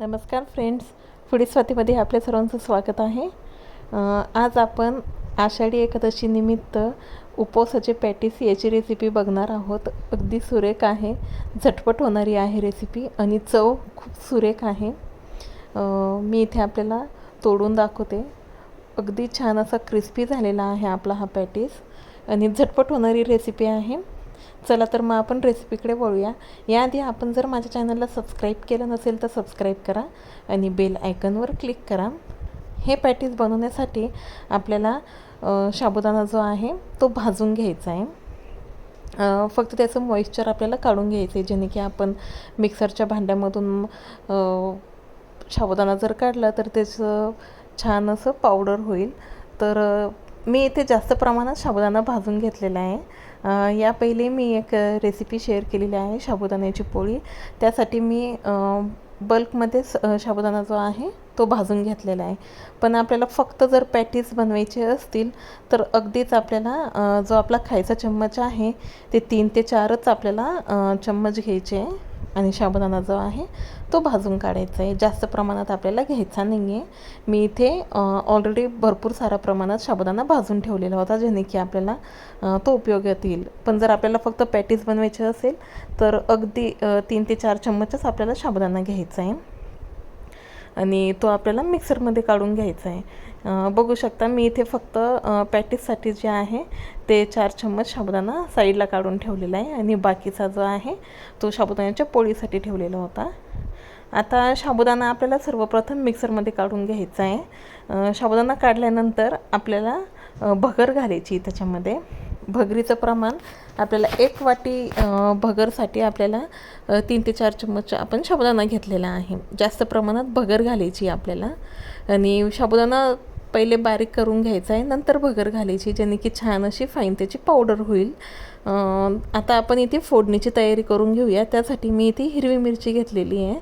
नमस्कार friends foodie स्वातीमध्ये आपल्या सर्वांचं स्वागत आहे. आज आपण आषाढी एकादशी निमित्त उपवासाचे पॅटीस याची रेसिपी बघणार आहोत. अगदी सुरेख आहे झटपट होणारी आहे रेसिपी आणि चव खूप सुरेख आहे. मी इथे आपल्याला तोडून दाखवते. अगदी छान असा क्रिस्पी झालेला आहे आपला हा पॅटीस आणि झटपट होणारी रेसिपी आहे. चला तर मग आपण रेसिपीकडे वळूया. याआधी आपण जर माझ्या चॅनलला सबस्क्राईब केलं नसेल तर सबस्क्राईब करा आणि बेल आयकनवर क्लिक करा. हे पॅटीस बनवण्यासाठी आपल्याला साबुदाणा जो आहे तो भाजून घ्यायचा आहे. फक्त त्याचं मॉइश्चर आपल्याला काढून घ्यायचं आहे जेणे की आपण मिक्सरच्या भांड्यामधून साबुदाणा जर काढला तर त्याचं छान असं पावडर होईल. तर मी इथे जास्त प्रमाणात साबुदाणा भाजून घेतलेला आहे. या पहिले मी एक रेसिपी शेअर केलेली आहे साबुदाण्याची पोळी. त्यासाठी मी बल्कमध्ये स साबुदाणा जो आहे तो भाजून घेतलेला आहे. पण आपल्याला फक्त जर पॅटीस बनवायचे असतील तर अगदीच आपल्याला जो आपला खायचा चम्मच आहे ते तीन ते चारच आपल्याला चम्मच घ्यायचे आहे. आणि साबुदाणा जो आहे तो भाजून काढायचा आहे. जास्त प्रमाणात आपल्याला घ्यायचा नाही आहे मी इथे ऑलरेडी भरपूर साऱ्या प्रमाणात साबुदाणा भाजून ठेवलेला होता जेणे की आपल्याला तो उपयोगात येईल पण जर आपल्याला फक्त पॅटीज बनवायचे असेल तर अगदी तीन ते चार चम्मचच आपल्याला साबुदाणा घ्यायचा आहे. आणि तो आपल्याला मिक्सरमध्ये काढून घ्यायचा आहे. बघू शकता मी इथे फक्त पॅटीससाठी जे आहे ते चार चम्मच साबुदाणा साईडला काढून ठेवलेला आहे आणि बाकीचा जो आहे तो साबुदाण्याच्या पोळीसाठी ठेवलेला होता. आता साबुदाणा आपल्याला सर्वप्रथम मिक्सरमध्ये काढून घ्यायचा आहे. साबुदाणा काढल्यानंतर आपल्याला भगर घालायची त्याच्यामध्ये. भगरीचं प्रमाण आपल्याला एक वाटी भगरसाठी आपल्याला तीन ते चार चम्मच आपण साबुदाणा घेतलेला आहे. जास्त प्रमाणात भगर घालायची आपल्याला. आणि साबुदाणा पहिले बारीक करून घ्यायचा आहे नंतर भगर घालायची ज्याने की छान अशी फाईन त्याची पावडर होईल. आता आपण इथे फोडणीची तयारी करून घेऊया. त्यासाठी मी इथे हिरवी मिरची घेतलेली आहे.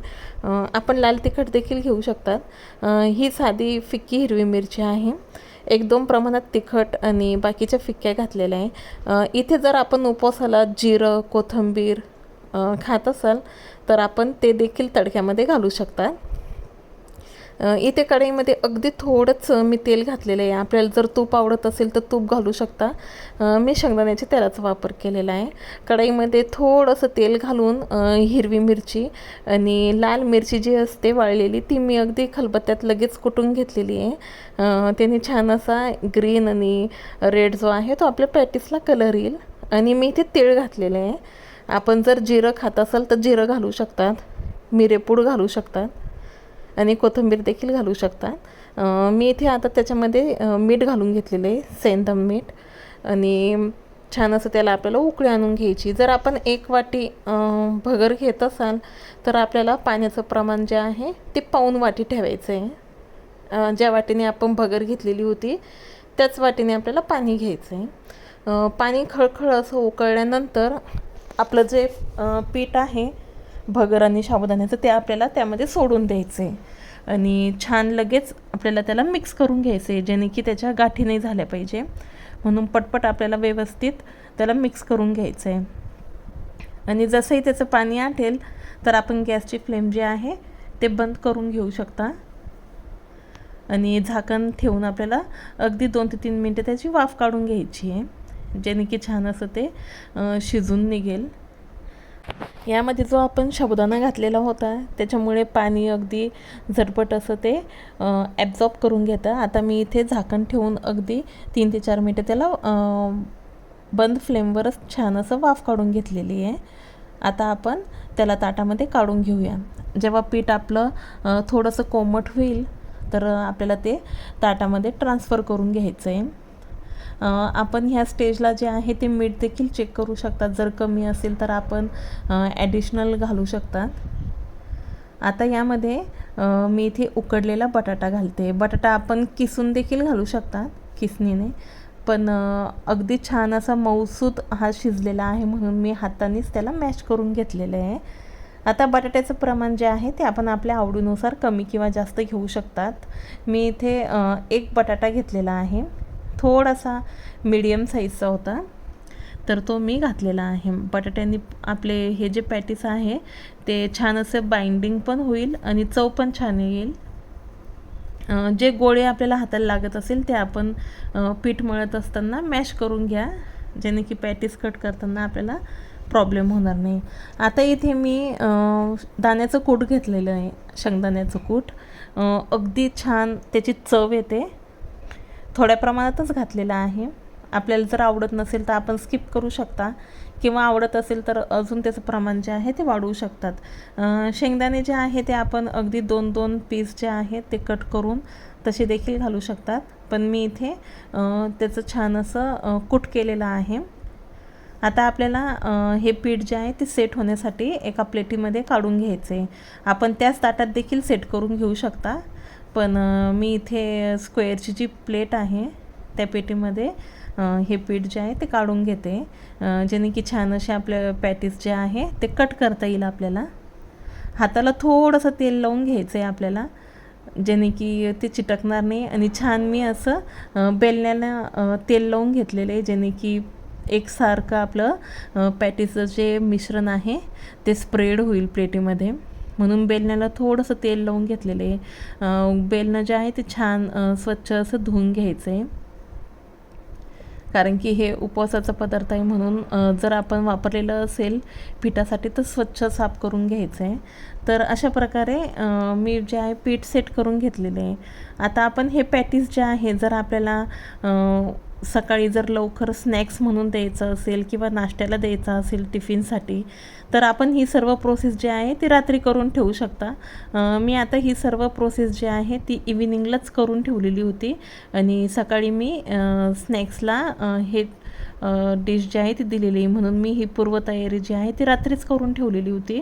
आपण लाल तिखट देखील घेऊ शकतात. ही साधी फिक्की हिरवी मिरची आहे. एक दोन प्रमाणात तिखट आणि बाकीच्या फिक्क्या घातलेल्या आहे. इथे जर आपण उपवासाला जिरं कोथिंबीर खात असाल तर आपण ते देखील तडक्यामध्ये घालू शकता. इथे कढईमध्ये अगदी थोडंच मी तेल घातलेलं आहे. आपल्याला जर तूप आवडत असेल तर तूप घालू शकता. मी शेंगदाण्याच्या तेलाचा वापर केलेला आहे. कढईमध्ये थोडंसं तेल घालून हिरवी मिरची आणि लाल मिरची जी असते वाळलेली ती मी अगदी खलबत्त्यात लगेच कुटून घेतलेली आहे. त्याने छान असा ग्रीन आणि रेड जो आहे तो आपल्या पॅटिसला कलर येईल. आणि मी इथे तीळ घातलेलं आहे. आपण जर जिरं खात असाल तर जिरं घालू शकतात. मिरेपूड घालू शकतात. आणि कोथिंबीर देखील घालू शकता मी इथे आता त्याच्यामध्ये मीठ घालून घेतलेलं आहे सेंदम मीठ. आणि छान असं त्याला आपल्याला उकळी आणून घ्यायची. जर आपण एक वाटी भगर घेत असाल तर आपल्याला पाण्याचं प्रमाण जे आहे ते पाऊन वाटी ठेवायचं आहे. ज्या वाटीने आपण भगर घेतलेली होती त्याच वाटीने आपल्याला पाणी घ्यायचं आहे. पाणी खळखळ असं उकळल्यानंतर आपलं जे पीठ आहे भगर आणि साबुदाण्याचं ते आपल्याला त्यामध्ये सोडून द्यायचं. आहे आणि छान लगेच आपल्याला त्याला मिक्स करून घ्यायचं आहे जेणे की त्याच्या गाठी नाही झाल्या पाहिजे. म्हणून पटपट आपल्याला व्यवस्थित त्याला मिक्स करून घ्यायचं. आहे आणि जसंही त्याचं पाणी आटेल तर आपण गॅसची फ्लेम जी आहे ते बंद करून घेऊ शकता. आणि झाकण ठेवून आपल्याला अगदी दोन ते तीन मिनटं त्याची वाफ काढून घ्यायची आहे जेणे की छान असं ते शिजून निघेल. यामध्ये जो आपण साबुदाणा घातलेला होता त्याच्यामुळे पाणी अगदी झटपट असं ते ॲब्झॉर्ब करून घेतं. आता मी इथे झाकण ठेवून अगदी तीन ते चार मिनटं त्याला बंद फ्लेमवरच छान असं वाफ काढून घेतलेली आहे. आता आपण त्याला ताटामध्ये काढून घेऊया. जेव्हा पीठ आपलं थोडंसं कोमट होईल तर आपल्याला ते ताटामध्ये ट्रान्सफर करून घ्यायचं आहे आपण ह्या स्टेजला जे आहे ते मीठ देखील चेक करू शकतात. जर कमी असेल तर आपण ॲडिशनल घालू शकतात. आता यामध्ये मी इथे उकडलेला बटाटा घालते. बटाटा आपण किसून देखील घालू शकतात किसणीने. पण अगदी छान असा मऊसूद हा शिजलेला आहे म्हणून मी हातानेच त्याला मॅश करून घेतलेलं आहे. आता बटाट्याचं प्रमाण जे आहे ते आपण आपल्या आवडीनुसार कमी किंवा जास्त घेऊ शकतात. मी इथे एक बटाटा घेतलेला आहे. थोडासा मीडियम साईजचा होता. तर तो मी घातलेला आहे. बटाट्यांनी आपले हे जे पॅटीस आहे ते छान असं बाइंडिंग पण होईल आणि चव पण छान येईल. जे गोळे आपल्याला हाताला लागत असेल ते आपण पीठ मळत असताना मॅश करून घ्या. जेणे की पॅटीस कट करताना आपल्याला प्रॉब्लेम होणार नाही. आता इथे मी दाण्याचं कूट घेतलेलं आहे. शेंगदाण्याचं कूट. अगदी छान त्याची चव येते. थोड्या प्रमाणातच घातलेला आहे. आपल्याला जर आवडत नसेल तर आपण स्किप करू शकता. किंवा आवडत असेल तर अजून त्याचं प्रमाण जे आहे ते वाढवू शकतात. शेंगदाणे जे आहे ते आपण अगदी दोन दोन पीस जे आहेत ते कट करून तसे देखील घालू शकतात. पण मी इथे त्याचं छान असं कूट केलेलं आहे. आता आपल्याला हे पीठ जे आहे ते सेट होण्यासाठी एका प्लेटीमध्ये काढून घ्यायचे. आपण त्याच ताटात देखील सेट करून घेऊ शकता. पण मी इथे स्क्वेअरची जी प्लेट आहे त्या पेटीमध्ये हे पीठ जे आहे ते काढून घेते. जेणे की छान असे आपल्या पॅटीस जे आहे ते कट करता येईल आपल्याला. हाताला थोडंसं तेल लावून घ्यायचं आहे आपल्याला जेणे की ते चिटकणार नाही आणि छान मी असं बेलण्याला तेल लावून घेतलेलं आहे जेणे की एकसारखं आपलं पॅटीचं जे मिश्रण आहे ते स्प्रेड होईल प्लेटीमध्ये. म्हणून बेलण्याला थोडंसं तेल लावून घेतलेलं आहे. बेलणं जे आहे ते छान स्वच्छ असं धुवून घ्यायचं आहे कारण की हे उपवासाचा पदार्थ आहे म्हणून जर आपण वापरलेलं असेल पिठासाठी तर स्वच्छ साफ करून घ्यायचं आहे तर अशा प्रकारे मी जे आहे पीठ सेट करून घेतलेले आहे. आता आपण हे पॅटीस जे आहे जर आपल्याला सकाळी जर लवकर स्नॅक्स म्हणून द्यायचं असेल किंवा नाश्त्याला द्यायचं असेल टिफिनसाठी तर आपण ही सर्व प्रोसेस जी आहे ती रात्री करून ठेवू शकता. मी आता ही सर्व प्रोसेस जी आहे ती इव्हिनिंगलाच करून ठेवलेली होती. आणि सकाळी मी स्नॅक्सला हे डिश जी आहे ती दिलेली आहे. म्हणून मी ही पूर्वतयारी जी आहे ती रात्रीच करून ठेवलेली होती.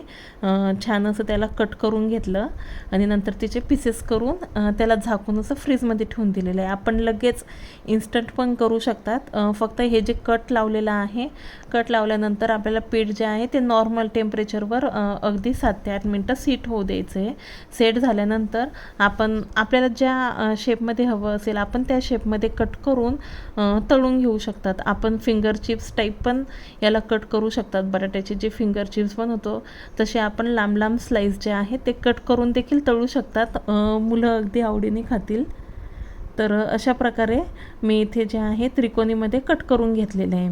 छान असं त्याला कट करून घेतलं आणि नंतर तिचे पीसेस करून त्याला झाकून असं फ्रीजमध्ये ठेवून दिलेलं आहे. आपण लगेच इन्स्टंट पण करू शकतात. फक्त हे जे कट लावलेलं आहे कट लावल्यानंतर आपल्याला पीठ जे आहे ते नॉर्मल टेम्परेचरवर अगदी सात ते आठ मिनटं सीट होऊ द्यायचं. आहे सेट झाल्यानंतर आपण आपल्याला ज्या शेपमध्ये हवं असेल आपण त्या शेपमध्ये कट करून तळून घेऊ शकतात. आपण फिंगर चिप्स टाईप पण याला कट करू शकतात बटाट्याचे. जे फिंगर चिप्स बनवतो तसे आपण लांब लांब स्लाईस जे आहे ते कट करून देखील तळू शकतात. मुलं अगदी आवडीने खातील. तर अशा प्रकारे मी इथे जे आहे त्रिकोणीमध्ये कट करून घेतलेले आहे.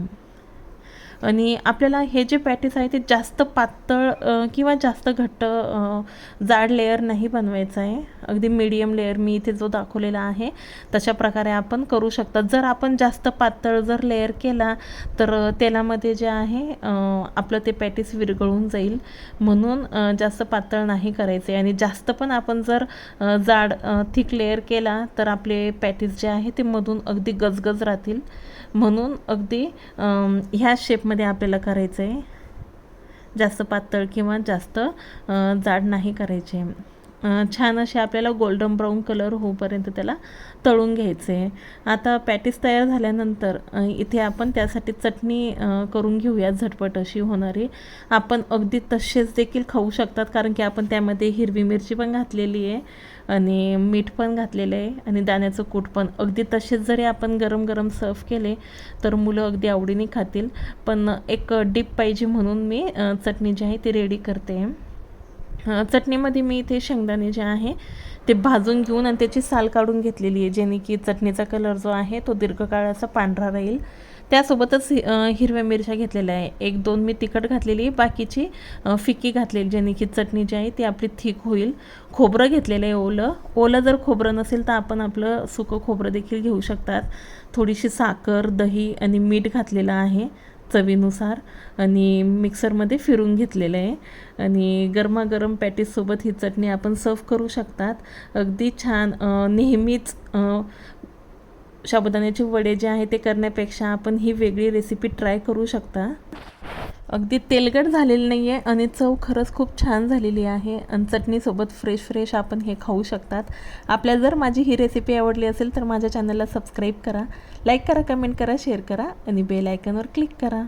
आणि आपल्याला हे जे पॅटीस आहे ते जास्त पातळ किंवा जास्त घट्ट जाड लेअर नाही बनवायचं आहे. अगदी मीडियम लेअर मी इथे जो दाखवलेला आहे तशा प्रकारे आपण करू शकता. जर आपण जास्त पातळ जर लेअर केला तर तेलामध्ये जे आहे आपलं ते पॅटीस विरघळून जाईल. म्हणून जास्त पातळ नाही करायचे. आणि जास्त पण आपण जर जाड थिक लेअर केला तर आपले पॅटीस जे आहे ते मधून अगदी गजगज राहतील. म्हणून अगदी ह्या शेपमध्ये आपल्याला करायचं आहे जास्त पातळ किंवा जास्त जाड नाही करायचे. छान असे आपल्याला गोल्डन ब्राऊन कलर होऊपर्यंत त्याला तळून घ्यायचे. आता पॅटीस तयार झाल्यानंतर इथे आपण त्यासाठी चटणी करून घेऊया झटपट अशी होणारी. आपण अगदी तसेच देखील खाऊ शकतात कारण की आपण त्यामध्ये हिरवी मिरची पण घातलेली आहे आणि मीठ पण घातलेलं आहे आणि दाण्याचं कूट पण. अगदी तसेच जरी आपण गरम गरम सर्व केले तर मुलं अगदी आवडीने खातील. पण एक डीप पाहिजे म्हणून मी चटणी जी आहे ती रेडी करते. चटणीमध्ये मी इथे शेंगदाणे जे आहे ते भाजून घेऊन आणि त्याची साल काढून घेतलेली आहे जेणे की चटणीचा कलर जो आहे तो दीर्घकाळ असा पांढरा राहील. त्यासोबतच हिरव्या मिरच्या घेतलेल्या आहे. एक दोन मी तिखट घातलेली आहे बाकीची फिकी फिक्की घातलेली जेणे की चटणी जी आहे ती आपली थिक होईल. खोबरं घेतलेलं आहे ओलं. ओलं जर खोबरं नसेल तर आपण आपलं सुकं खोबरं देखील घेऊ शकतात. थोडीशी साखर दही आणि मीठ घातलेलं आहे. चवीनुसार आणि मिक्सरमध्ये फिरून घेतलेलं आहे. आणि गरमागरम पॅटीससोबत ही चटणी आपण सर्व करू शकतात. अगदी छान नेहमीच साबुदाण्याचे वडे जे आहे ते करण्यापेक्षा आपण ही वेगळी रेसिपी ट्राय करू शकता. अगदी तेलकट झालेली नाही आहे आणि चव खरंच खूप छान झालेली आहे. आणि चटणीसोबत फ्रेश फ्रेश आपण हे खाऊ शकतात. आपल्या जर माझी ही रेसिपी आवडली असेल तर माझ्या चॅनलला सबस्क्राईब करा. लाईक करा कमेंट करा शेअर करा आणि बेल आयकनवर क्लिक करा.